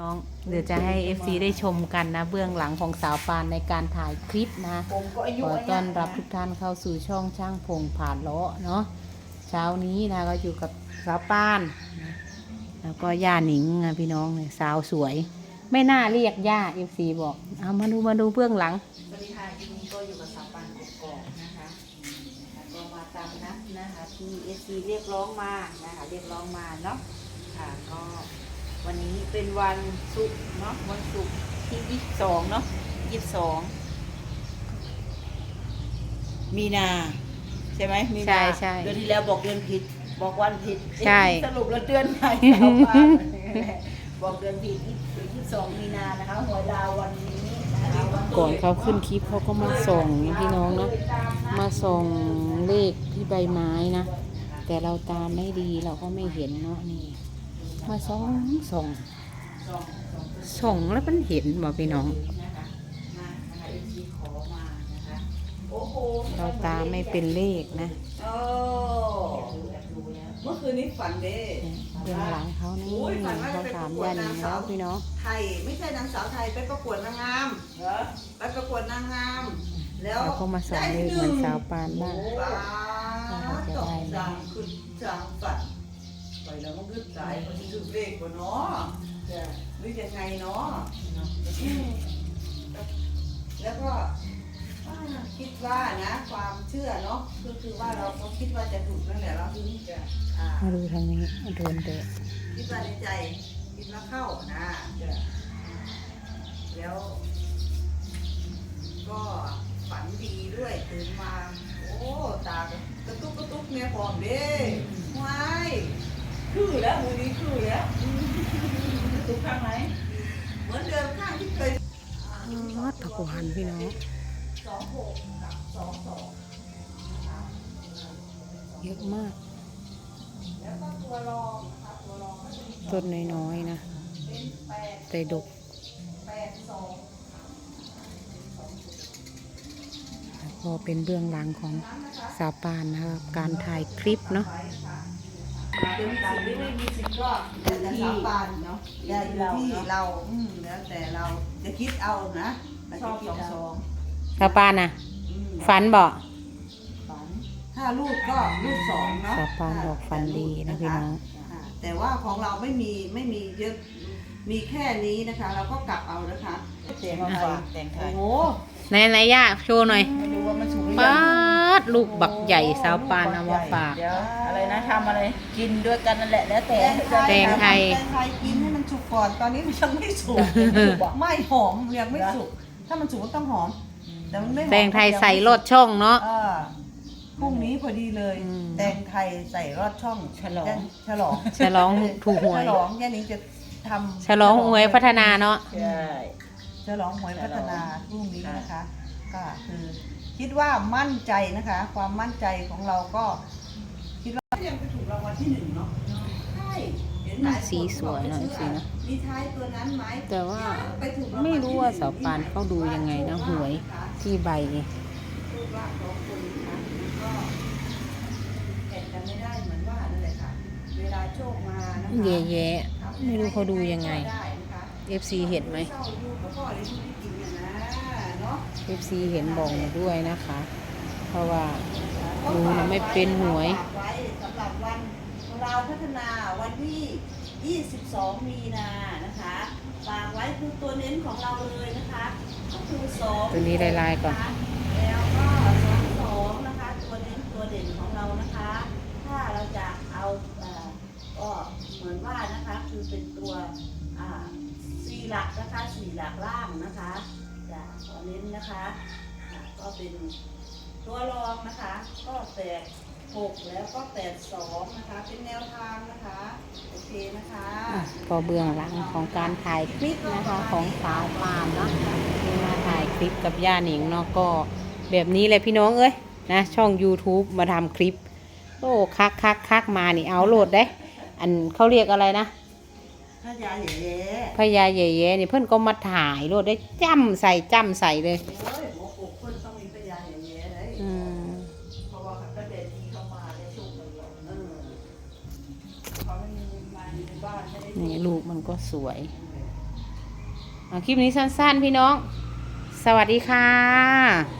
น้องเดี๋ยวจะให้ FC ได้ชมกันนะ เบื้องหลังของสาวปานในการถ่ายคลิปนะ ผมก็อายุขออายุต้อนรับทุกท่านเข้าสู่ช่องช่างพงผ่านเลาะเนาะเช้านี้นะก็อยู่กับสาวปานนะแล้วก็ย่าหนิงนะพี่น้องเนี่ยสาวสวย ไม่น่าเรียกย่า FC บอกเอามาดูมาดูเบื้องหลัง สวัสดีค่ะที่นี้ก็อยู่กับสาวปันกกอกนะคะแล้วก็มาตามนัดนะคะที่เอซีเรียกร้องมานะคะเรียกร้องมาเนาะค่ะก็วันนี้ เป็นวันศุกร์เนาะวันศุกร์ที่ยี่สิบสองเนาะยี่สิบสองมีนา ใช่ไหมมีใช่นาใช่เดือนที่แล้วบอกเดือนผิด บอกวันผิดใช่สรุปแล้วเดือนไหนสาวปันบอกเดือนผิดยี่สิบสองมีนานะคะหัวดาววันนี้นะคะวันก่อนเขาขึ้นคลิปเขาก็มาส่องนี่พี่น้องเนาะมาส่องเลขที่ใบไม้นะ แต่เราตามไม่ดีเราก็ไม่เห็นเนาะนี่ มาส่องส่อง ส่องแล้วมันเห็นบ่พี่น้อง เราตามไม่เป็นเลขนะโอ้เมื่อคืนนี้ฝันเด้เบื้องหลังเขานี่เขาถามยันแล้วพี่น้องไทยไม่ใช่นางสาวไทยไปประกวดนางงามเหรอไปประกวดนางงาม แล้วเราก็มาส่องเลขเหมือนสาวปานบ้างป้าว่าเราจะตได้กไหมดังขึ้นจังฝันไปแล้วมันขึ้นสายมันถึงเลขกว่าเนาะ หรือยังไงเนาะอืมแล้วก็อ่าคิดว่านะ ความเชื่อเนาะก็คือว่าเราก็คิดว่าจะถูกนั่นแหละเราถึงจะอ่ามาดูทางนี้โดนเดะคิดว่าในใจคิดว่าเข้านะแล้ว ก็ฝันดีด้วยตื่นมาโอ้ตากระตุกกระตุกเนี่ยพร้อมเด้วายคือแล้วมือนี้คือแล้ว ทุกครั้งไหมเหมือนเดิมข้างที่เคยวัดผักหวนพี่น้องสองหกกับสองสองเยอะมากแล้วก็ตัวรองค่ะตัวรองก็จะมีต้นน้อยๆนะ เป็นแปดแต่ดกแปดสองแล้วก็เป็นเบื้องหลังของสาวปานนะครับการถ่ายคลิปเนาะ เป็นสิ่งที่ไม่มีสิ่งก็แต่ละสาบานเนาะแต่อยู่ที่เราอืมแล้วแต่เราจะคิดเอานะเราชจะอบคิสดองเอาสองสาวปานนะอืมฝันบอกฝัน ถ้ารูดก็รูดสองเนาะสาวปานบอกฝันดีนะพี่น้อง อ่าแต่ว่าของเราไม่มีไม่มีเยอะมีแค่นี้นะคะ เราก็กลับเอานะคะแต่งมาฝากแต่งไทโอ้ยโหไหนไหนย่าโชว์หน่อย ไม่รู้ว่ามันสูงหรือปยัาง ดลูกบักใหญ่สาวปานเอามาฝาก เดี๋ยวอะไรนะทำอะไรกินด้วยกันนั่นแหละแล้วแต่แตงไทย แตงไทยกินให้มันสุกก่อน ตอนนี้มันยังไม่สุก ไม่หอมยังไม่สุก ถ้ามันสุกก็ต้องหอม แต่มันไม่หอมแตงไทยใส่รสช่องเนาะ เออพรุ่งนี้พอดีเลย อืม แตงไทยใส่รอดช่องฉลองฉลอง ฉลองถูกหวย ฉลองแค่นี้จะทำฉลองหวยพัฒนาเนาะ ใช่ ฉลองหวยพัฒนาพรุ่งนี้นะคะ ก็คือ คิดว่ามั่นใจนะคะ ความมั่นใจของเราก็คิดว่ายังไปถูกรางวัลที่หนึ่งเนาะใช่เห็นหลายคนสีสวยเนอะสีนะมีท้ายตัวนั้นไหมแต่ว่าไปถูกางวัลไม่รู้ว่าที่หนึ่งสาวปานเขาดูยังไงนะหวยที่ใบรูปร่างของคนนะคะก็แข่งกันไม่ได้เหมือนว่านั่นแหละค่ะเวลาโชคมานะคะแย่ๆไม่รู้เขาดูยังไงได้นะคะ FC เห็นไหม เนาะ FC เห็นบอกมาด้วยนะคะ เพราะว่าหนูน่ะไม่เป็นหวย ฝากไว้สำหรับวันเราพัฒนาวันที่ 22 มีนานะคะฝากไว้คือตัวเน้นของเราเลยนะคะก็คือสองตัวนี้ลายๆก่อน แล้วก็สองสองนะคะ ตัวเน้นตัวเด่นของเรานะคะ ถ้าเราจะเอาเอ่อก็เหมือนว่านะคะคือเป็นตัวอ่าสี่หลักนะคะสี่หลักล่า นะคะก็เป็นตัวรองนะคะ ก็แปดหกแล้วก็แปดสองนะคะ เป็นแนวทางนะคะโอเคนะคะอะก็เบื้องหลังของการถ่ายคลิปนะคะของสาวปานเนาะที่มาถ่ายคลิปกับย่าหนิงเนาะก็แบบนี้เลยพี่น้องเอ้ยนะช่อง YouTube มาทำคลิปโอ้คักคักคักมานี่เอาโหลดได้ อันเขาเรียกอะไรนะ ถ้ายาแย่พญาเย่ๆนี่เพื่อนก็มาถ่ายโหลดได้จ้ำใส่จ้ำใส่เลยๆเอ้ยหัวโขกเพิ่นต้องมีพยาแย่ๆเลยอืมเพราะว่าประเด็นที่เข้ามาในช่วงหนึ่งเออเขาไม่มีมาอยู่ในบ้านไม่ได้นี่ลูกมันก็สวยเเอาคลิปนี้สั้นๆพี่น้อง สวัสดีค่ะ